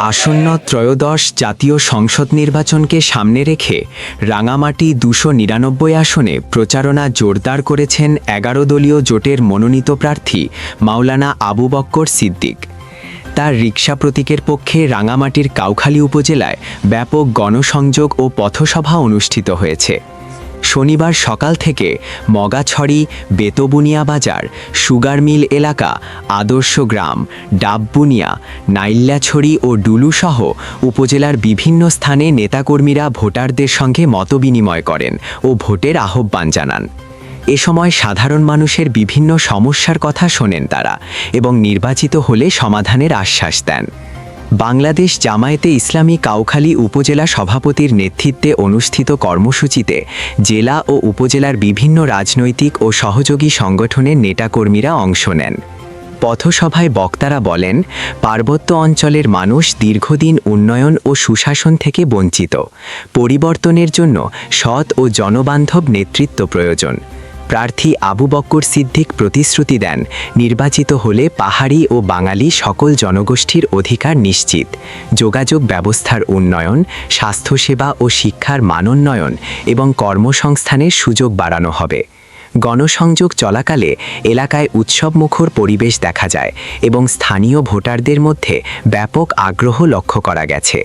আসন্ন ত্রয়োদশ জাতীয় সংসদ নির্বাচনকে সামনে রেখে রাঙামাটি দুশো নিরানব্বই আসনে প্রচারণা জোরদার করেছেন এগারো দলীয় জোটের মনোনীত প্রার্থী মাওলানা আবু বক্কর সিদ্দিক। তার রিক্সা প্রতীকের পক্ষে রাঙামাটির কাউখালী উপজেলায় ব্যাপক গণসংযোগ ও পথসভা অনুষ্ঠিত হয়েছে। শনিবার সকাল থেকে মগাছড়ি, বেতবুনিয়া বাজার সুগার মিল এলাকা, আদর্শ গ্রাম, ডাববুনিয়া নাইল্যাছড়ি ও ডুলুসহ উপজেলার বিভিন্ন স্থানে নেতাকর্মীরা ভোটারদের সঙ্গে মতবিনিময় করেন ও ভোটের আহ্বান জানান। এ সময় সাধারণ মানুষের বিভিন্ন সমস্যার কথা শোনেন তারা এবং নির্বাচিত হলে সমাধানের আশ্বাস দেন। বাংলাদেশ জামায়াতে ইসলামী কাউখালী উপজেলা সভাপতির নেতৃত্বে অনুষ্ঠিত কর্মসূচিতে জেলা ও উপজেলার বিভিন্ন রাজনৈতিক ও সহযোগী সংগঠনের নেতাকর্মীরা অংশ নেন। পথসভায় বক্তারা বলেন, পার্বত্য অঞ্চলের মানুষ দীর্ঘদিন উন্নয়ন ও সুশাসন থেকে বঞ্চিত। পরিবর্তনের জন্য সৎ ও জনবান্ধব নেতৃত্ব প্রয়োজন। প্রার্থী আবু বক্কর সিদ্দিক প্রতিশ্রুতি দেন। নির্বাচিত হলে পাহাড়ি ও বাঙালি সকল জনগোষ্ঠীর অধিকার নিশ্চিত। যোগাযোগ ব্যবস্থার উন্নয়ন, স্বাস্থ্যসেবা ও শিক্ষার মানোন্নয়ন এবং কর্মসংস্থানের সুযোগ বাড়ানো হবে। গণসংযোগ চলাকালে এলাকায় উৎসবমুখর পরিবেশ দেখা যায় এবং স্থানীয় ভোটারদের মধ্যে ব্যাপক আগ্রহ লক্ষ্য করা গেছে।